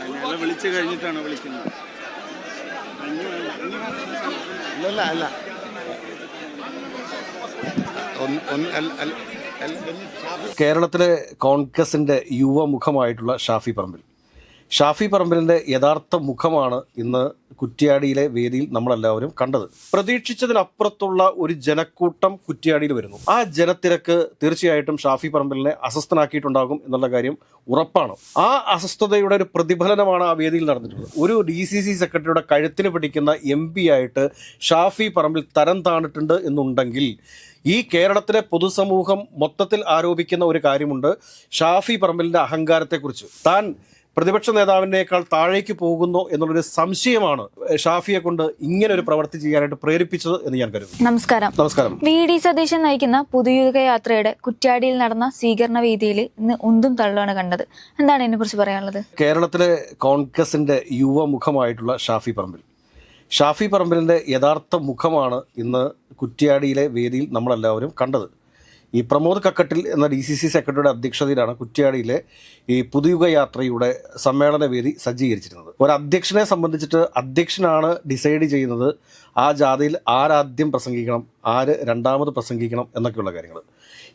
അയാളെ വിളിച്ചു കഴിഞ്ഞിട്ടാണ് വിളിക്കുന്നത്. അല്ല- അല്ല- കേരളത്തിലെ കോൺഗ്രസിന്റെ യുവമുഖമായിട്ടുള്ള ഷാഫി പറമ്പിൽ. ഷാഫി പറമ്പലിന്റെ യഥാർത്ഥ മുഖമാണ് ഇന്ന് കുറ്റ്യാടിയിലെ വേദിയിൽ നമ്മളെല്ലാവരും കണ്ടത്. പ്രതീക്ഷിച്ചതിനപ്പുറത്തുള്ള ഒരു ജനക്കൂട്ടം കുറ്റ്യാടിയിൽ വരുന്നു. ആ ജനത്തിരക്ക് തീർച്ചയായിട്ടും ഷാഫി പറമ്പിലിനെ അസ്വസ്ഥനാക്കിയിട്ടുണ്ടാകും എന്നുള്ള കാര്യം ഉറപ്പാണ്. ആ അസ്വസ്ഥതയുടെ ഒരു പ്രതിഫലനമാണ് ആ വേദിയിൽ നടന്നിട്ടുള്ളത്. ഒരു ഡി സി സി സെക്രട്ടറിയുടെ കഴുത്തിന് പിടിക്കുന്ന എം പി ആയിട്ട് ഷാഫി പറമ്പിൽ തരം താണിട്ടുണ്ട് എന്നുണ്ടെങ്കിൽ ഈ കേരളത്തിലെ പൊതുസമൂഹം മൊത്തത്തിൽ ആരോപിക്കുന്ന ഒരു കാര്യമുണ്ട് ഷാഫി പറമ്പലിന്റെ അഹങ്കാരത്തെക്കുറിച്ച്. താൻ പ്രതിപക്ഷ നേതാവിനേക്കാൾ താഴേക്ക് പോകുന്നു എന്നുള്ളൊരു സംശയമാണ് ഷാഫിയെ കൊണ്ട് ഇങ്ങനെ ഒരു പ്രവൃത്തി ചെയ്യാനായിട്ട് പ്രേരിപ്പിച്ചത് എന്ന് ഞാൻ കരുതുന്നു. നമസ്കാരം. നമസ്കാരം. വി ഡി സതീശൻ നയിക്കുന്ന പുതുയുഗ യാത്രയുടെ കുറ്റ്യാടിയിൽ നടന്ന സ്വീകരണ വേദിയിൽ ഇന്ന് ഒന്നും തള്ളാണ് കണ്ടത്. എന്താണ് ഇതിനെക്കുറിച്ച് പറയാനുള്ളത്? കേരളത്തിലെ കോൺഗ്രസിന്റെ യുവമുഖമായിട്ടുള്ള ഷാഫി പറമ്പിൽ. ഷാഫി പറമ്പിലിന്റെ യഥാർത്ഥ മുഖമാണ് ഇന്ന് കുറ്റ്യാടിയിലെ വേദിയിൽ നമ്മളെല്ലാവരും കണ്ടത്. ഈ പ്രമോദ് കക്കട്ടിൽ എന്ന ഡി സി സി സെക്രട്ടറിയുടെ അധ്യക്ഷതയിലാണ് കുറ്റ്യാടിയിലെ ഈ പുതുയുഗ യാത്രയുടെ സമ്മേളന വേദി സജ്ജീകരിച്ചിരുന്നത്. ഒരു അധ്യക്ഷനെ സംബന്ധിച്ചിട്ട് അധ്യക്ഷനാണ് ഡിസൈഡ് ചെയ്യുന്നത് ആ ജാഥയിൽ ആരാദ്യം പ്രസംഗിക്കണം ആര് രണ്ടാമത് പ്രസംഗിക്കണം എന്നൊക്കെയുള്ള കാര്യങ്ങൾ.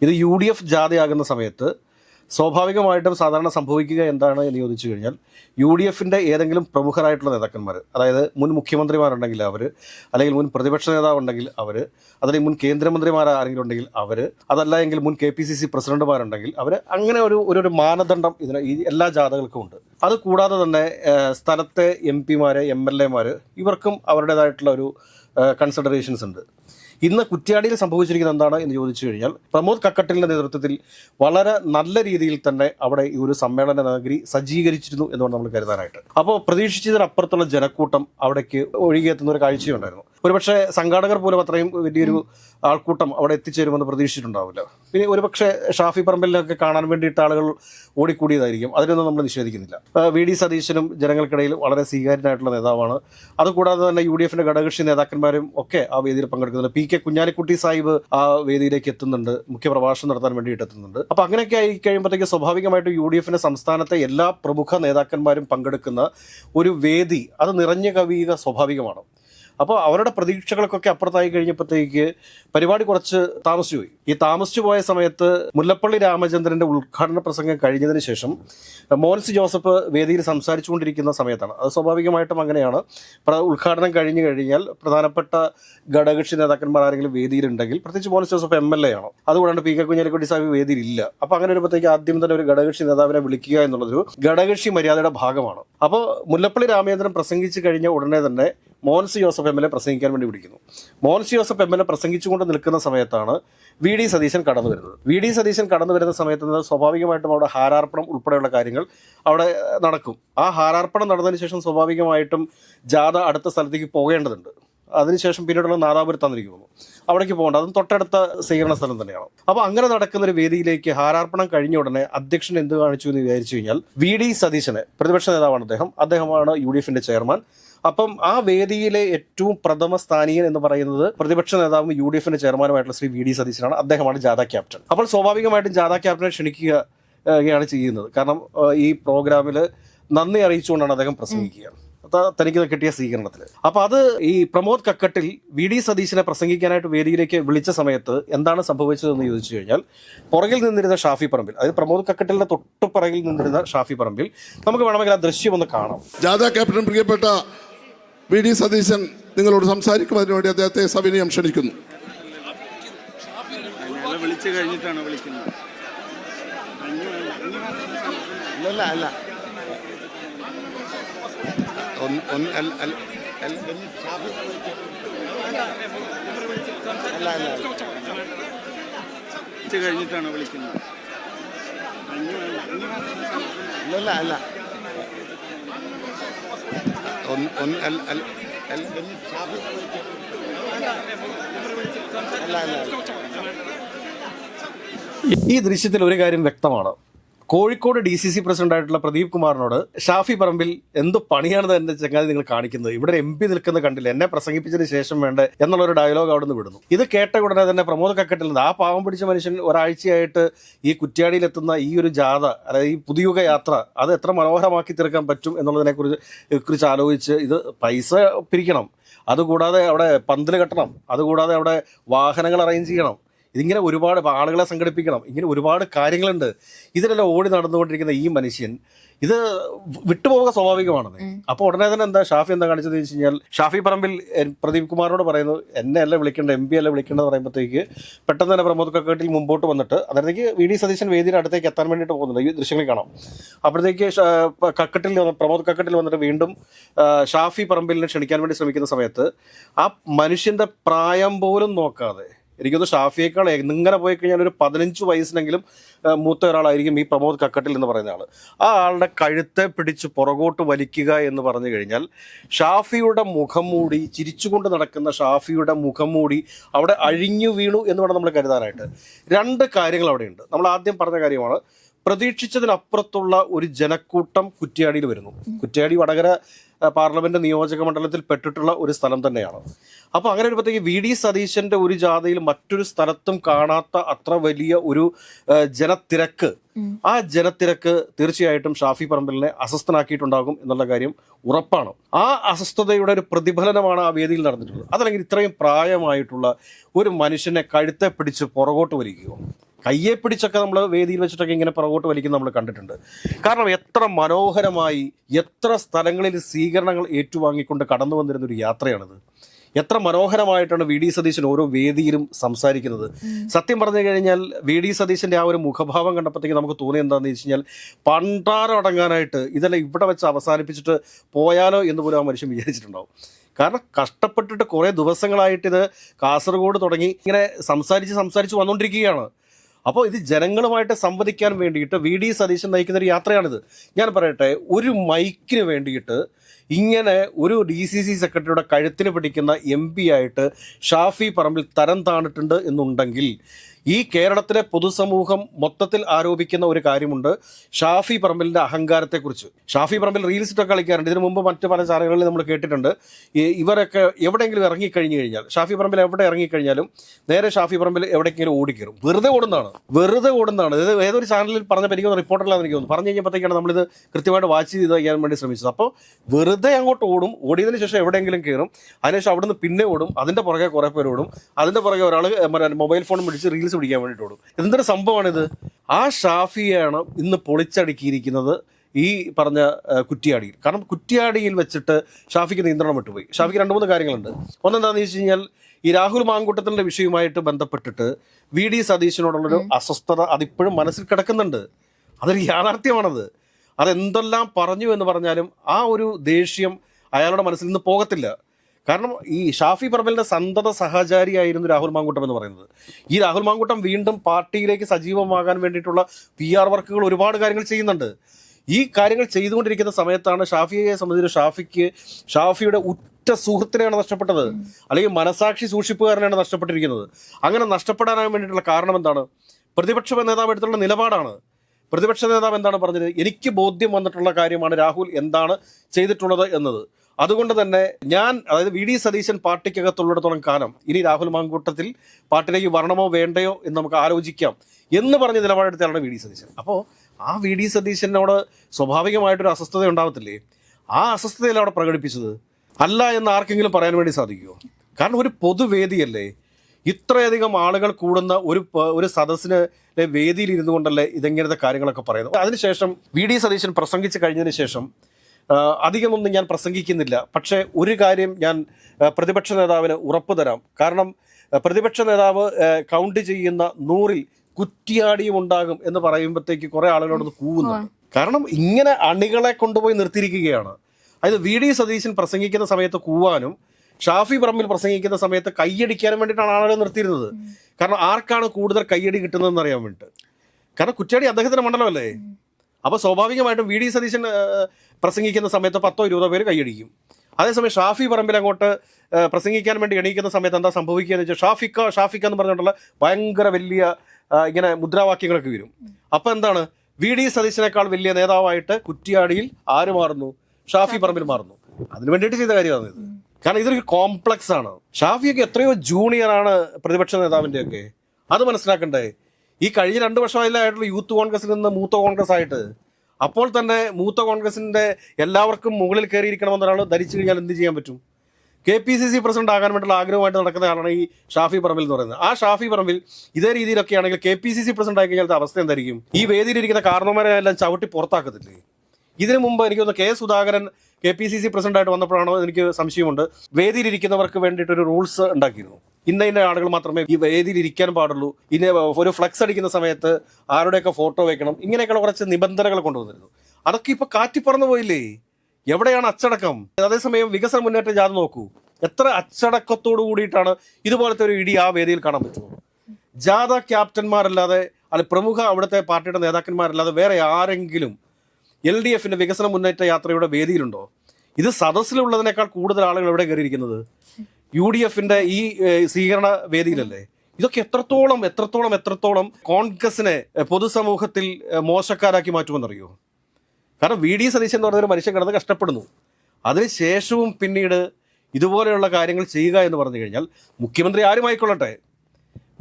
ഇത് യു ഡി എഫ് ജാഥയാകുന്ന സമയത്ത് സ്വാഭാവികമായിട്ടും സാധാരണ സംഭവിക്കുക എന്താണ് എന്ന് ചോദിച്ചു കഴിഞ്ഞാൽ യു ഡി എഫിന്റെ ഏതെങ്കിലും പ്രമുഖരായിട്ടുള്ള നേതാക്കന്മാർ അതായത് മുൻ മുഖ്യമന്ത്രിമാരുണ്ടെങ്കിൽ അവർ അല്ലെങ്കിൽ മുൻ പ്രതിപക്ഷ നേതാവ് ഉണ്ടെങ്കിൽ അവർ അതല്ലെങ്കിൽ മുൻ കേന്ദ്രമന്ത്രിമാർ ആരെങ്കിലും ഉണ്ടെങ്കിൽ അവർ അതല്ല എങ്കിൽ മുൻ കെ പി സി സി പ്രസിഡന്റുമാരുണ്ടെങ്കിൽ അവർ അങ്ങനെ ഒരു ഒരു ഒരു മാനദണ്ഡം ഇതിന് ഈ എല്ലാ ജാഥകൾക്കും ഉണ്ട്. അത് കൂടാതെ തന്നെ സ്ഥലത്തെ എം പിമാർ എം എൽ എമാർ ഇവർക്കും അവരുടേതായിട്ടുള്ള ഒരു കൺസിഡറേഷൻസ് ഉണ്ട്. ഇന്ന് കുറ്റ്യാടിയിൽ സംഭവിച്ചിരിക്കുന്നത് എന്താണ് എന്ന് ചോദിച്ചു കഴിഞ്ഞാൽ പ്രമോദ് കക്കട്ടിലിന്റെ നേതൃത്വത്തിൽ വളരെ നല്ല രീതിയിൽ തന്നെ അവിടെ ഈ ഒരു സമ്മേളന നഗരി സജ്ജീകരിച്ചിരുന്നു എന്നുകൊണ്ട് നമ്മൾ കരുതാനായിട്ട്. അപ്പോൾ പ്രതീക്ഷിച്ചതിനപ്പുറത്തുള്ള ജനക്കൂട്ടം അവിടേക്ക് ഒഴുകിയെത്തുന്ന ഒരു കാഴ്ചയുണ്ടായിരുന്നു. ഒരുപക്ഷെ സംഘാടകർ പോലും അത്രയും വലിയൊരു ആൾക്കൂട്ടം അവിടെ എത്തിച്ചേരുമെന്ന് പ്രതീക്ഷിച്ചിട്ടുണ്ടാവില്ല. പിന്നെ ഒരുപക്ഷെ ഷാഫി പറമ്പിലൊക്കെ കാണാൻ വേണ്ടിയിട്ട് ആളുകൾ ഓടിക്കൂടിയതായിരിക്കും. അതിനൊന്നും നമ്മൾ നിഷേധിക്കുന്നില്ല. വി. ഡി. സതീശനും ജനങ്ങൾക്കിടയിൽ വളരെ സ്വീകാര്യനായിട്ടുള്ള നേതാവാണ്. അതുകൂടാതെ തന്നെ യു ഡി എഫിന്റെ ഘടകകക്ഷി നേതാക്കന്മാരും ഒക്കെ ആ വേദിയിൽ പങ്കെടുക്കുന്നുണ്ട്. പി. കെ. കുഞ്ഞാലിക്കുട്ടി സാഹിബ് ആ വേദിയിലേക്ക് എത്തുന്നുണ്ട്. മുഖ്യപ്രഭാഷണം നടത്താൻ വേണ്ടിയിട്ട് എത്തുന്നുണ്ട്. അപ്പോൾ അങ്ങനെയൊക്കെ ആയി കഴിയുമ്പോഴത്തേക്ക് സ്വാഭാവികമായിട്ടും യു ഡി എഫിന്റെ സംസ്ഥാനത്തെ എല്ലാ പ്രമുഖ നേതാക്കന്മാരും പങ്കെടുക്കുന്ന ഒരു വേദി അത് നിറഞ്ഞു കവിയുക സ്വാഭാവികമാണ്. അപ്പോൾ അവരുടെ പ്രതീക്ഷകൾക്കൊക്കെ അപ്പുറത്തായി കഴിഞ്ഞപ്പോഴത്തേക്ക് പരിപാടി കുറച്ച് താമസിച്ചു പോയി ഈ താമസിച്ചു പോയ സമയത്ത് മുല്ലപ്പള്ളി രാമചന്ദ്രന്റെ ഉദ്ഘാടന പ്രസംഗം കഴിഞ്ഞതിന് ശേഷം മോൻസ് ജോസഫ് വേദിയിൽ സംസാരിച്ചുകൊണ്ടിരിക്കുന്ന സമയത്താണ്. അത് സ്വാഭാവികമായിട്ടും അങ്ങനെയാണ്. ഉദ്ഘാടനം കഴിഞ്ഞു കഴിഞ്ഞാൽ പ്രധാനപ്പെട്ട ഘടകകക്ഷി നേതാക്കന്മാർ ആരെങ്കിലും വേദിയിലുണ്ടെങ്കിൽ പ്രത്യേകിച്ച് Mons Joseph M L A ആണോ അതുകൂടാണ്ട് പി കെ കുഞ്ഞാലിക്കുട്ടി സാഹിബ് വേദിയിലില്ല. അപ്പോൾ അങ്ങനെ വരുമ്പോഴത്തേക്ക് ആദ്യം തന്നെ ഒരു ഘടകകക്ഷി നേതാവിനെ വിളിക്കുക എന്നുള്ളതൊരു ഘടകകക്ഷി മര്യാദയുടെ ഭാഗമാണ്. അപ്പോൾ മുല്ലപ്പള്ളി രാമചന്ദ്രൻ പ്രസംഗിച്ചു കഴിഞ്ഞ ഉടനെ തന്നെ Mons Joseph M L A പ്രസംഗിക്കാൻ വേണ്ടി വിളിക്കുന്നു. Mons Joseph M L A പ്രസംഗിച്ചുകൊണ്ട് നിൽക്കുന്ന സമയത്താണ് വി ഡി സതീശൻ കടന്നു വരുന്നത്. വി ഡി സതീശൻ കടന്നു വരുന്ന സമയത്ത് സ്വാഭാവികമായിട്ടും അവിടെ ഹാരാർപ്പണം ഉൾപ്പെടെയുള്ള കാര്യങ്ങൾ അവിടെ നടക്കും. ആ ഹാരാർപ്പണം നടന്നതിന് ശേഷം സ്വാഭാവികമായിട്ടും ജാഥ അടുത്ത സ്ഥലത്തേക്ക് പോകേണ്ടതുണ്ട്. അതിനുശേഷം പിന്നീടുള്ള നാദാപുരത്ത് തോന്നുന്നു അവിടേക്ക് പോകേണ്ട. അതും തൊട്ടടുത്ത സ്വീകരണ സ്ഥലം തന്നെയാണ്. അപ്പോൾ അങ്ങനെ നടക്കുന്ന ഒരു വേദിയിലേക്ക് ഹാരാർപ്പണം കഴിഞ്ഞ ഉടനെ അധ്യക്ഷൻ എന്ത് കാണിച്ചു എന്ന് വിചാരിച്ചു കഴിഞ്ഞാൽ വി ഡി സതീശനെ പ്രതിപക്ഷ നേതാവാണ് അദ്ദേഹം. അദ്ദേഹമാണ് യു ഡി എഫിന്റെ ചെയർമാൻ. അപ്പം ആ വേദിയിലെ ഏറ്റവും പ്രഥമ സ്ഥാനീയൻ എന്ന് പറയുന്നത് പ്രതിപക്ഷ നേതാവും യു ഡി എഫിന്റെ ചെയർമാനുമായിട്ടുള്ള ശ്രീ വി ഡി സതീശനാണ്. അദ്ദേഹമാണ് ജാഥ ക്യാപ്റ്റൻ. അപ്പോൾ സ്വാഭാവികമായിട്ടും ജാഥ ക്യാപ്റ്റനെ ക്ഷണിക്കുക ാണ് ചെയ്യുന്നത്. കാരണം ഈ പ്രോഗ്രാമിൽ നന്ദി അറിയിച്ചുകൊണ്ടാണ് അദ്ദേഹം പ്രസംഗിക്കുക. തനിക്ക് കിട്ടിയ സ്വീകരണത്തിൽ അപ്പൊ അത് ഈ പ്രമോദ് കക്കട്ടിൽ വി ഡി സതീശനെ പ്രസംഗിക്കാനായിട്ട് വേദിയിലേക്ക് വിളിച്ച സമയത്ത് എന്താണ് സംഭവിച്ചതെന്ന് ചോദിച്ചു കഴിഞ്ഞാൽ പുറകിൽ നിന്നിരുന്ന ഷാഫി പറമ്പിൽ അതായത് പ്രമോദ് കക്കട്ടിലിന്റെ തൊട്ടു പുറകിൽ നിന്നിരുന്ന ഷാഫി പറമ്പിൽ നമുക്ക് വേണമെങ്കിൽ ആ ദൃശ്യം ഒന്ന് കാണാം. ജാഥ ക്യാപ്റ്റൻ പ്രിയപ്പെട്ട വി ഡി സതീശൻ നിങ്ങളോട് സംസാരിക്കുന്നതിന് വേണ്ടി അദ്ദേഹത്തെ സവിനയം ക്ഷണിക്കുന്നു. വിളിച്ചു കഴിഞ്ഞിട്ടാണ് വിളിക്കുന്നത്. കഴിഞ്ഞിട്ടാണ് വിളിക്കുന്നത്. അല്ല അല്ല ഒന്ന് ഒന്ന് അല്ല- അല്ല- അല്ല- അല്ല അല്ല ഈ ദൃശ്യത്തിൽ ഒരു കാര്യം വ്യക്തമാണ്. Kozhikode D C C president ആയിട്ടുള്ള പ്രദീപ് കുമാറിനോട് ഷാഫി പറമ്പിൽ എന്ത് പണിയാണ് എന്റെ ചങ്ങാതി നിങ്ങൾ കാണിക്കുന്നത്? ഇവിടെ എം പി നിൽക്കുന്ന കണ്ടില്ല. എന്നെ പ്രസംഗിപ്പിച്ചതിന് ശേഷം വേണ്ട? എന്നുള്ള ഒരു ഡയലോഗ് അവിടെ നിന്ന് വിടുന്നു. ഇത് കേട്ട ഉടനെ തന്നെ പ്രമോദ് കക്കട്ടിൽ നിന്ന് ആ പാവം പിടിച്ച മനുഷ്യൻ ഒരാഴ്ചയായിട്ട് ഈ കുറ്റ്യാടിയിലെത്തുന്ന ഈ ഒരു ജാഥ അതായത് ഈ പുതിയുഗ യാത്ര അത് എത്ര മനോഹരമാക്കി തീർക്കാൻ പറ്റും എന്നുള്ളതിനെ കുറിച്ച് കുറിച്ച് ആലോചിച്ച് ഇത് പൈസ പിരിക്കണം. അതുകൂടാതെ അവിടെ പന്തൽ കെട്ടണം. അതുകൂടാതെ അവിടെ വാഹനങ്ങൾ അറേഞ്ച് ചെയ്യണം. ഇതിങ്ങനെ ഒരുപാട് ആളുകളെ സംഘടിപ്പിക്കണം. ഇങ്ങനെ ഒരുപാട് കാര്യങ്ങളുണ്ട്. ഇതിലെല്ലാം ഓടി നടന്നുകൊണ്ടിരിക്കുന്ന ഈ മനുഷ്യൻ ഇത് വിട്ടുപോവുക സ്വാഭാവികമാണെന്ന്. അപ്പോൾ ഉടനെ തന്നെ എന്താ ഷാഫി എന്താ കാണിച്ചത് വെച്ച് കഴിഞ്ഞാൽ ഷാഫി പറമ്പിൽ പ്രദീപ് കുമാറിനോട് പറയുന്നു എന്നെ അല്ല വിളിക്കേണ്ട എം പി അല്ല വിളിക്കേണ്ടത്? പറയുമ്പോഴത്തേക്ക് പെട്ടെന്ന് തന്നെ പ്രമോദ് കക്കേട്ടിൽ മുമ്പോട്ട് വന്നിട്ട് അതായത് വി ഡി സതീശൻ വേദിയുടെ അടുത്തേക്ക് എത്താൻ വേണ്ടിയിട്ട് പോകുന്നുണ്ട്. ഈ ദൃശ്യങ്ങൾ കാണാം. അപ്പോഴത്തേക്ക് കക്കട്ടിൽ പ്രമോദ് കക്കട്ടിൽ വന്നിട്ട് വീണ്ടും ഷാഫി പറമ്പിലിനെ ക്ഷണിക്കാൻ വേണ്ടി ശ്രമിക്കുന്ന സമയത്ത് ആ മനുഷ്യന്റെ പ്രായം പോലും നോക്കാതെ എനിക്കൊന്ന് ഷാഫിയേക്കാൾ ഇങ്ങനെ പോയി കഴിഞ്ഞാൽ ഒരു പതിനഞ്ച് വയസ്സിനെങ്കിലും മൂത്ത ഒരാളായിരിക്കും ഈ പ്രമോദ് കക്കട്ടിൽ എന്ന് പറയുന്ന ആൾ ആ ആളുടെ കഴുത്തെ പിടിച്ച് പുറകോട്ട് വലിക്കുക എന്ന് പറഞ്ഞു കഴിഞ്ഞാൽ ഷാഫിയുടെ മുഖം മൂടി ചിരിച്ചുകൊണ്ട് നടക്കുന്ന ഷാഫിയുടെ മുഖം മൂടി അവിടെ അഴിഞ്ഞു വീണു എന്ന് വേണം നമ്മൾ കരുതാനായിട്ട്. രണ്ട് കാര്യങ്ങൾ അവിടെയുണ്ട്. നമ്മൾ ആദ്യം പറഞ്ഞ കാര്യമാണ് പ്രതീക്ഷിച്ചതിനപ്പുറത്തുള്ള ഒരു ജനക്കൂട്ടം കുറ്റ്യാടിയിൽ വരുന്നു. കുറ്റ്യാടി വടകര പാർലമെന്റ് നിയോജക മണ്ഡലത്തിൽ പെട്ടിട്ടുള്ള ഒരു സ്ഥലം തന്നെയാണ്. അപ്പോൾ അങ്ങനെ വരുമ്പോഴത്തേക്ക് വി ഡി സതീശന്റെ ഒരു ജാഥയിൽ മറ്റൊരു സ്ഥലത്തും കാണാത്ത അത്ര വലിയ ഒരു ജനത്തിരക്ക് ആ ജനത്തിരക്ക് തീർച്ചയായിട്ടും ഷാഫി പറമ്പലിനെ അസ്വസ്ഥനാക്കിയിട്ടുണ്ടാകും എന്നുള്ള കാര്യം ഉറപ്പാണ്. ആ അസ്വസ്ഥതയുടെ ഒരു പ്രതിഫലനമാണ് ആ വേദിയിൽ നടന്നിട്ടുള്ളത്. അതല്ലെങ്കിൽ ഇത്രയും പ്രായമായിട്ടുള്ള ഒരു മനുഷ്യനെ കഴുത്തെ പിടിച്ച് പുറകോട്ട് വലിക്കുകയോ കയ്യെ പിടിച്ചൊക്കെ നമ്മൾ വേദിയിൽ വെച്ചിട്ടൊക്കെ ഇങ്ങനെ പുറകോട്ട് വലിക്കുന്ന നമ്മൾ കണ്ടിട്ടുണ്ട്. കാരണം എത്ര മനോഹരമായി എത്ര സ്ഥലങ്ങളിൽ സ്വീകരണങ്ങൾ ഏറ്റുവാങ്ങിക്കൊണ്ട് കടന്നു വന്നിരുന്ന ഒരു യാത്രയാണിത്. എത്ര മനോഹരമായിട്ടാണ് വി ഡി സതീശൻ ഓരോ വേദിയിലും സംസാരിക്കുന്നത്. സത്യം പറഞ്ഞു കഴിഞ്ഞാൽ വി ഡി സതീശന്റെ ആ ഒരു മുഖഭാവം കണ്ടപ്പോഴത്തേക്ക് നമുക്ക് തോന്നിയത് എന്താണെന്ന് വെച്ച് കഴിഞ്ഞാൽ പണ്ടാരം അടങ്ങാനായിട്ട് ഇതെല്ലാം ഇവിടെ വെച്ച് അവസാനിപ്പിച്ചിട്ട് പോയാലോ എന്ന് പോലും ആ മനുഷ്യൻ വിചാരിച്ചിട്ടുണ്ടാവും. കാരണം കഷ്ടപ്പെട്ടിട്ട് കുറേ ദിവസങ്ങളായിട്ട് ഇത് കാസർഗോഡ് തുടങ്ങി ഇങ്ങനെ സംസാരിച്ച് സംസാരിച്ച് വന്നുകൊണ്ടിരിക്കുകയാണ് അപ്പോൾ ഇത് ജനങ്ങളുമായിട്ട് സംവദിക്കാൻ വേണ്ടിയിട്ട് വി ഡി സതീശൻ നയിക്കുന്ന ഒരു യാത്രയാണിത്. ഞാൻ പറയട്ടെ ഒരു മൈക്കിന് വേണ്ടിയിട്ട് ഇങ്ങനെ ഒരു ഡി സി സി സെക്രട്ടറിയുടെ കഴുത്തിന് പിടിക്കുന്ന എം പി ആയിട്ട് ഷാഫി പറമ്പിൽ തരം താണിട്ടുണ്ട് എന്നുണ്ടെങ്കിൽ ഈ കേരളത്തിലെ പൊതുസമൂഹം മൊത്തത്തിൽ ആരോപിക്കുന്ന ഒരു കാര്യമുണ്ട്. ഷാഫി പറമ്പിലിന്റെ അഹങ്കാരത്തെക്കുറിച്ച്. ഷാഫി പറമ്പിൽ റീൽസ് കളിക്കാറുണ്ട്. ഇതിനു മുമ്പ് മറ്റ് പല ചാനലുകളിൽ നമ്മൾ കേട്ടിട്ടുണ്ട്. ഇവരൊക്കെ എവിടെയെങ്കിലും ഇറങ്ങിക്കഴിഞ്ഞു കഴിഞ്ഞാൽ ഷാഫി പറമ്പിൽ എവിടെ ഇറങ്ങിക്കഴിഞ്ഞാലും നേരെ ഷാഫി പറമ്പിൽ എവിടെയെങ്കിലും ഓടിക്കയറും വെറുതെ ഓടുന്നതാണ്. വെറുതെ ഓടുന്നതാണ്. ഇത് ഏതൊരു ചാനലിൽ പറഞ്ഞ എനിക്ക് റിപ്പോർട്ടറിലാണ് എനിക്ക് തോന്നുന്നു. പറഞ്ഞു കഴിഞ്ഞപ്പോഴത്തേക്കാണ് നമ്മളിത് കൃത്യമായിട്ട് വാച്ച് ചെയ്ത് ചെയ്യാൻ വേണ്ടി ശ്രമിച്ചത്. അപ്പോൾ വെറുതെ അങ്ങോട്ട് ഓടും. ഓടിയതിന് ശേഷം എവിടെയെങ്കിലും കയറും അതിനുശേഷം അവിടുന്ന് പിന്നെ ഓടും. അതിന്റെ പുറകെ കുറേ പേര് ഓടും. അതിന്റെ പുറകെ ഒരാൾ മൊബൈൽ ഫോൺ പിടിച്ച് റീൽസ് പിടിക്കാൻ വേണ്ടിയിട്ട് ഓടും. എന്തൊരു സംഭവമാണിത്? ആ ഷാഫിയാണ് ഇന്ന് പൊളിച്ചടുക്കിയിരിക്കുന്നത് ഈ പറഞ്ഞ കുറ്റിയാടിയിൽ. കാരണം കുറ്റിയാടിയിൽ വെച്ചിട്ട് ഷാഫിക്ക് നിയന്ത്രണം വിട്ടുപോയി. ഷാഫിക്ക് രണ്ട് മൂന്ന് കാര്യങ്ങളുണ്ട്. ഒന്നെന്താണെന്ന് വെച്ച് കഴിഞ്ഞാൽ ഈ രാഹുൽ മാങ്കൂട്ടത്തിന്റെ വിഷയവുമായിട്ട് ബന്ധപ്പെട്ടിട്ട് വി ഡി സതീശനോടുള്ളൊരു അസ്വസ്ഥത അതിപ്പോഴും മനസ്സിൽ കിടക്കുന്നുണ്ട്. അതൊരു യാഥാർത്ഥ്യമാണത്. അതെന്തെല്ലാം പറഞ്ഞു എന്ന് പറഞ്ഞാലും ആ ഒരു ദേഷ്യം അയാളുടെ മനസ്സിൽ നിന്ന് പോകത്തില്ല. കാരണം ഈ ഷാഫി പറമ്പലിന്റെ സന്തത സഹചാരിയായിരുന്നു രാഹുൽ മാങ്കൂട്ടം എന്ന് പറയുന്നത്. ഈ രാഹുൽ മാങ്കൂട്ടം വീണ്ടും പാർട്ടിയിലേക്ക് സജീവമാകാൻ വേണ്ടിയിട്ടുള്ള പി ആർ വർക്കുകൾ ഒരുപാട് കാര്യങ്ങൾ ചെയ്യുന്നുണ്ട്. ഈ കാര്യങ്ങൾ ചെയ്തുകൊണ്ടിരിക്കുന്ന സമയത്താണ് ഷാഫിയെ സംബന്ധിച്ച് ഷാഫിക്ക് ഷാഫിയുടെ ഉറ്റ സുഹൃത്തിനെയാണ് നഷ്ടപ്പെട്ടത്. അല്ലെങ്കിൽ മനസാക്ഷി സൂക്ഷിപ്പുകാരനാണ് നഷ്ടപ്പെട്ടിരിക്കുന്നത്. അങ്ങനെ നഷ്ടപ്പെടാൻ വേണ്ടിയിട്ടുള്ള കാരണം എന്താണ്? പ്രതിപക്ഷ നേതാവ് എടുത്തുള്ള നിലപാടാണ്. പ്രതിപക്ഷ നേതാവ് എന്താണ് പറഞ്ഞത്? എനിക്ക് ബോധ്യം വന്നിട്ടുള്ള കാര്യമാണ് രാഹുൽ എന്താണ് ചെയ്തിട്ടുള്ളത് എന്നത്. അതുകൊണ്ട് തന്നെ ഞാൻ അതായത് വി ഡി സതീശൻ പാർട്ടിക്കകത്തുള്ളിടത്തോളം കാലം ഇനി രാഹുൽ മാങ്കൂട്ടത്തിൽ പാർട്ടിയിലേക്ക് വരണമോ വേണ്ടയോ എന്ന് നമുക്ക് ആലോചിക്കാം എന്ന് പറഞ്ഞ നിലപാടെടുത്താണ് വി ഡി സതീശൻ. അപ്പോൾ ആ വി ഡി സതീശനോട് സ്വാഭാവികമായിട്ടൊരു അസ്വസ്ഥത ഉണ്ടാവത്തില്ലേ? ആ അസ്വസ്ഥതയിൽ അവിടെ പ്രകടിപ്പിച്ചത്? അല്ല എന്ന് ആർക്കെങ്കിലും പറയാൻ വേണ്ടി സാധിക്കുമോ കാരണം ഒരു പൊതുവേദിയല്ലേ? ഇത്രയധികം ആളുകൾ കൂടുന്ന ഒരു ഒരു സദസ്സിന് വേദിയിൽ ഇരുന്നു കൊണ്ടല്ലേ ഇതെങ്ങനത്തെ കാര്യങ്ങളൊക്കെ പറയുന്നത്? അതിനുശേഷം വി ഡി സതീശൻ പ്രസംഗിച്ച് കഴിഞ്ഞതിന് ശേഷം അധികമൊന്നും ഞാൻ പ്രസംഗിക്കുന്നില്ല. പക്ഷേ ഒരു കാര്യം ഞാൻ പ്രതിപക്ഷ നേതാവിന് ഉറപ്പ് തരാം. കാരണം പ്രതിപക്ഷ നേതാവ് കൗണ്ട് ചെയ്യുന്ന നൂറിൽ കുറ്റിയാടിയും ഉണ്ടാകും എന്ന് പറയുമ്പോഴത്തേക്ക് കുറെ ആളുകളോട് കൂവുന്നുണ്ട് കാരണം ഇങ്ങനെ അണികളെ കൊണ്ടുപോയി നിർത്തിയിരിക്കുകയാണ്. അതായത് വി ഡി സതീശൻ പ്രസംഗിക്കുന്ന സമയത്ത് കൂവാനും ഷാഫി പറമ്പിൽ പ്രസംഗിക്കുന്ന സമയത്ത് കൈയടിക്കാനും വേണ്ടിയിട്ടാണ് ആളുകളെ നിർത്തിയിരുന്നത്. കാരണം ആർക്കാണ് കൂടുതൽ കൈയടി കിട്ടുന്നതെന്ന് അറിയാൻ വേണ്ടിയിട്ട്. കാരണം കുറ്റിയാടി അദ്ദേഹത്തിന്റെ മണ്ഡലമല്ലേ? അപ്പൊ സ്വാഭാവികമായിട്ടും വി ഡി സതീശൻ പ്രസംഗിക്കുന്ന സമയത്ത് പത്തോ ഇരുപതോ പേര് കൈയടിക്കും. അതേസമയം ഷാഫി പറമ്പിൽ അങ്ങോട്ട് പ്രസംഗിക്കാൻ വേണ്ടി എണീക്കുന്ന സമയത്ത് എന്താ സംഭവിക്കുക എന്ന് വെച്ചാൽ ഷാഫിക്ക ഷാഫിക്ക എന്ന് പറഞ്ഞിട്ടുള്ള ഭയങ്കര വലിയ ഇങ്ങനെ മുദ്രാവാക്യങ്ങളൊക്കെ വരും. അപ്പൊ എന്താണ്? വി ഡി സതീശനേക്കാൾ വലിയ നേതാവായിട്ട് കുറ്റിയാടിയിൽ ആര് മാറുന്നു? ഷാഫി പറമ്പിൽ മാറുന്നു. അതിനു വേണ്ടിയിട്ട് ചെയ്ത കാര്യമാണ് ഇത്. കാരണം ഇതൊരു കോംപ്ലക്സ് ആണ് ഷാഫിയൊക്കെ എത്രയോ ജൂനിയർ ആണ് പ്രതിപക്ഷ നേതാവിന്റെ ഒക്കെ അത് മനസ്സിലാക്കണ്ടേ? ഈ കഴിഞ്ഞ രണ്ട് വർഷമായിട്ടുള്ള യൂത്ത് കോൺഗ്രസിൽ നിന്ന് മൂത്ത കോൺഗ്രസ് ആയിട്ട് അപ്പോൾ തന്നെ മൂത്ത കോൺഗ്രസിന്റെ എല്ലാവർക്കും മുകളിൽ കയറിയിരിക്കണമെന്ന് ഒരാൾ ധരിച്ചു കഴിഞ്ഞാൽ എന്ത് ചെയ്യാൻ പറ്റും? K P C C president ആകാൻ വേണ്ടിയുള്ള ആഗ്രഹമായിട്ട് നടക്കുന്ന ആളാണ് ഈ ഷാഫി പറമ്പിൽ എന്ന് പറയുന്നത്. ആ ഷാഫി പറമ്പിൽ ഇതേ രീതിയിലൊക്കെ ആണെങ്കിൽ K P C C president ആയി കഴിഞ്ഞാൽ അവസ്ഥ എന്തായിരിക്കും? ഈ വേദിയിലിരിക്കുന്ന കാരണവന്മാരെ എല്ലാം ചവിട്ടി പുറത്താക്കത്തില്ലേ? ഇതിനു മുമ്പ് എനിക്ക് തോന്നുന്നു K Sudhakaran K P C C പ്രസിഡന്റായിട്ട് വന്നപ്പോഴാണോ എനിക്ക് സംശയമുണ്ട്. വേദിയിലിരിക്കുന്നവർക്ക് വേണ്ടിയിട്ടൊരു റൂൾസ് ഉണ്ടാക്കിയിരുന്നു. ഇന്ന ഇന്ന ആളുകൾ മാത്രമേ ഈ വേദിയിൽ ഇരിക്കാൻ പാടുള്ളൂ. ഇനി ഒരു ഫ്ലക്സ് അടിക്കുന്ന സമയത്ത് ആരുടെയൊക്കെ ഫോട്ടോ വെക്കണം ഇങ്ങനെയൊക്കെയുള്ള കുറച്ച് നിബന്ധനകൾ കൊണ്ടുവന്നിരുന്നു. അതൊക്കെ ഇപ്പൊ കാറ്റിപ്പറന്നു പോയില്ലേ? എവിടെയാണ് അച്ചടക്കം? അതേസമയം വികസന മുന്നേറ്റ ജാഥ നോക്കൂ. എത്ര അച്ചടക്കത്തോടു കൂടിയിട്ടാണ് ഇതുപോലത്തെ ഒരു ഇടി ആ വേദിയിൽ കാണാൻ പറ്റുന്നത് ജാഥ ക്യാപ്റ്റന്മാരല്ലാതെ അല്ലെ പ്രമുഖ അവിടുത്തെ പാർട്ടിയുടെ നേതാക്കന്മാരല്ലാതെ വേറെ ആരെങ്കിലും എൽ ഡി എഫിന്റെ വികസന മുന്നേറ്റ യാത്രയുടെ വേദിയിലുണ്ടോ? ഇത് സദസ്സിലുള്ളതിനേക്കാൾ കൂടുതൽ ആളുകൾ എവിടെ കയറിയിരിക്കുന്നത്? യു ഡി എഫിന്റെ ഈ സ്വീകരണ വേദിയിലല്ലേ? ഇതൊക്കെ എത്രത്തോളം എത്രത്തോളം എത്രത്തോളം കോൺഗ്രസിനെ പൊതുസമൂഹത്തിൽ മോശക്കാരാക്കി മാറ്റുമെന്നറിയോ? കാരണം വി ഡി സതീശൻ എന്ന് പറഞ്ഞൊരു മനുഷ്യൻ കിടന്ന് കഷ്ടപ്പെടുന്നു. അതിനുശേഷവും പിന്നീട് ഇതുപോലെയുള്ള കാര്യങ്ങൾ ചെയ്യുക എന്ന് പറഞ്ഞു കഴിഞ്ഞാൽ മുഖ്യമന്ത്രി ആരും ആയിക്കൊള്ളട്ടെ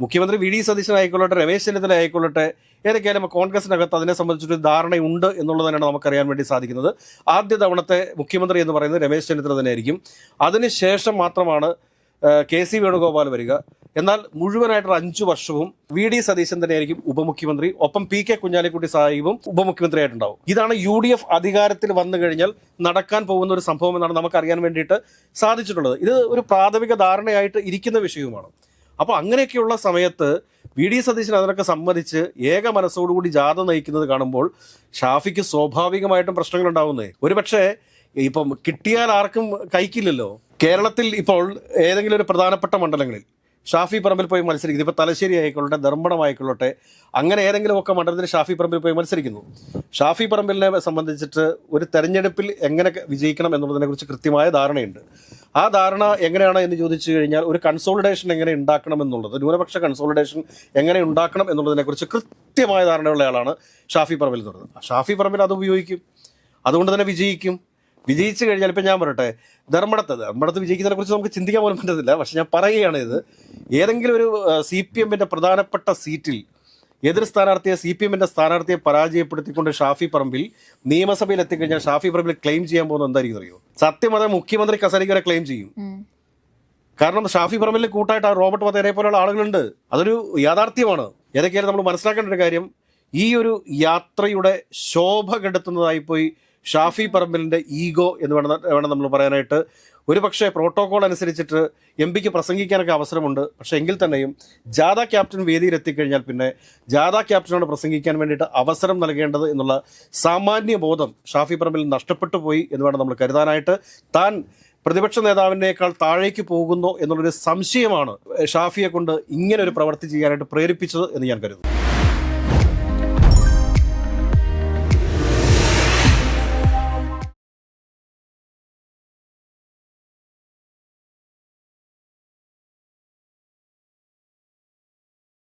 മുഖ്യമന്ത്രി വി ഡി സതീശൻ ആയിക്കൊള്ളട്ടെ രമേശ് ചെന്നിത്തല ആയിക്കൊള്ളട്ടെ ഏതൊക്കെയാലും കോൺഗ്രസിനകത്ത് അതിനെ സംബന്ധിച്ചൊരു ധാരണയുണ്ട് എന്നുള്ളത് തന്നെയാണ് നമുക്കറിയാൻ വേണ്ടി സാധിക്കുന്നത്. ആദ്യ തവണത്തെ മുഖ്യമന്ത്രി എന്ന് പറയുന്നത് രമേശ് ചെന്നിത്തല തന്നെയായിരിക്കും. അതിനുശേഷം മാത്രമാണ് കെ സി വേണുഗോപാൽ വരിക. എന്നാൽ മുഴുവനായിട്ടുള്ള അഞ്ചു വർഷവും വി ഡി സതീശൻ തന്നെയായിരിക്കും ഉപമുഖ്യമന്ത്രി. ഒപ്പം പി കെ കുഞ്ഞാലിക്കുട്ടി സാഹിബും ഉപമുഖ്യമന്ത്രിയായിട്ടുണ്ടാവും. ഇതാണ് യു ഡി എഫ് അധികാരത്തിൽ വന്നു കഴിഞ്ഞാൽ നടക്കാൻ പോകുന്ന ഒരു സംഭവം എന്നാണ് നമുക്ക് അറിയാൻ വേണ്ടിയിട്ട് സാധിച്ചിട്ടുള്ളത്. ഇത് ഒരു പ്രാഥമിക ധാരണയായിട്ട് ഇരിക്കുന്ന വിഷയവുമാണ്. അപ്പോൾ അങ്ങനെയൊക്കെയുള്ള സമയത്ത് വി ഡി സതീശൻ അതിനൊക്കെ സമ്മതിച്ച് ഏക മനസ്സോടുകൂടി ജാഥ നയിക്കുന്നത് കാണുമ്പോൾ ഷാഫിക്ക് സ്വാഭാവികമായിട്ടും പ്രശ്നങ്ങൾ ഉണ്ടാവുന്നേ ഒരുപക്ഷെ ഇപ്പം കിട്ടിയാൽ ആർക്കും കഴിക്കില്ലല്ലോ കേരളത്തിൽ ഇപ്പോൾ ഏതെങ്കിലും ഒരു പ്രധാനപ്പെട്ട മണ്ഡലങ്ങളിൽ ഷാഫി പറമ്പിൽ പോയി മത്സരിക്കുന്നു ഇപ്പോൾ തലശ്ശേരി ആയിക്കൊള്ളട്ടെ ധർമ്മടം ആയിക്കൊള്ളട്ടെ അങ്ങനെ ഏതെങ്കിലുമൊക്കെ മണ്ഡലത്തിൽ ഷാഫി പറമ്പിൽ പോയി മത്സരിക്കുന്നു. ഷാഫി പറമ്പിലിനെ സംബന്ധിച്ചിട്ട് ഒരു തെരഞ്ഞെടുപ്പിൽ എങ്ങനെ വിജയിക്കണം എന്നുള്ളതിനെക്കുറിച്ച് കൃത്യമായ ധാരണയുണ്ട്. ആ ധാരണ എങ്ങനെയാണ് എന്ന് ചോദിച്ചു കഴിഞ്ഞാൽ ഒരു കൺസോളിഡേഷൻ എങ്ങനെ ഉണ്ടാക്കണം എന്നുള്ളത് ന്യൂനപക്ഷ കൺസോളിഡേഷൻ എങ്ങനെ ഉണ്ടാക്കണം എന്നുള്ളതിനെക്കുറിച്ച് കൃത്യമായ ധാരണയുള്ള ആളാണ് ഷാഫി പറമ്പിൽ നിന്നുള്ളത് ഷാഫി പറമ്പിൽ അത് ഉപയോഗിക്കും. അതുകൊണ്ട് തന്നെ വിജയിക്കും. വിജയിച്ചു കഴിഞ്ഞാൽ ഇപ്പം ഞാൻ പറയട്ടെ ധർമ്മടത്ത് ധർമ്മടത്ത് വിജയിക്കുന്നതിനെ കുറിച്ച് നമുക്ക് ചിന്തിക്കാൻ പോലും പറ്റത്തില്ല. പക്ഷെ ഞാൻ പറയുകയാണ് ഇത് ഏതെങ്കിലും ഒരു സി പി എമ്മിന്റെ പ്രധാനപ്പെട്ട സീറ്റിൽ എതിർ സ്ഥാനാർത്ഥിയെ സി പി എമ്മിന്റെ സ്ഥാനാർത്ഥിയെ പരാജയപ്പെടുത്തിക്കൊണ്ട് ഷാഫി പറമ്പിൽ നിയമസഭയിൽ എത്തിക്കഴിഞ്ഞാൽ ഷാഫി പറമ്പിൽ ക്ലെയിം ചെയ്യാൻ പോകുന്നത് എന്തായിരിക്കും അറിയോ? സത്യം അതെ മുഖ്യമന്ത്രി കസരിക്ക് വരെ ക്ലെയിം ചെയ്യും. കാരണം ഷാഫി പറമ്പിൽ കൂട്ടായിട്ട് ആ റോബർട്ട് വധേരെ പോലെയുള്ള ആളുകളുണ്ട്. അതൊരു യാഥാർത്ഥ്യമാണ്. ഏതൊക്കെയാലും നമ്മൾ മനസ്സിലാക്കേണ്ട ഒരു കാര്യം ഈ ഒരു യാത്രയുടെ ശോഭ കെടുത്തുന്നതായി പോയി ഷാഫി പറമ്പിലിന്റെ ഈഗോ എന്ന് വേണം വേണം നമ്മൾ പറയാനായിട്ട്. ഒരു പക്ഷേ പ്രോട്ടോകോൾ അനുസരിച്ചിട്ട് എം പിക്ക് പ്രസംഗിക്കാനൊക്കെ അവസരമുണ്ട്. പക്ഷേ എങ്കിൽ തന്നെയും ജാഥ ക്യാപ്റ്റൻ വേദിയിൽ എത്തിക്കഴിഞ്ഞാൽ പിന്നെ ജാഥ ക്യാപ്റ്റനോട് പ്രസംഗിക്കാൻ വേണ്ടിയിട്ട് അവസരം നൽകേണ്ടത് എന്നുള്ള സാമാന്യ ബോധം ഷാഫി പറമ്പിൽ നഷ്ടപ്പെട്ടു പോയി എന്ന് വേണം നമ്മൾ കരുതാനായിട്ട്. താൻ പ്രതിപക്ഷ നേതാവിനേക്കാൾ താഴേക്ക് പോകുന്നു എന്നുള്ളൊരു സംശയമാണ് ഷാഫിയെ കൊണ്ട് ഇങ്ങനെ ഒരു പ്രവൃത്തി ചെയ്യാനായിട്ട് പ്രേരിപ്പിച്ചത് എന്ന് ഞാൻ കരുതുന്നു.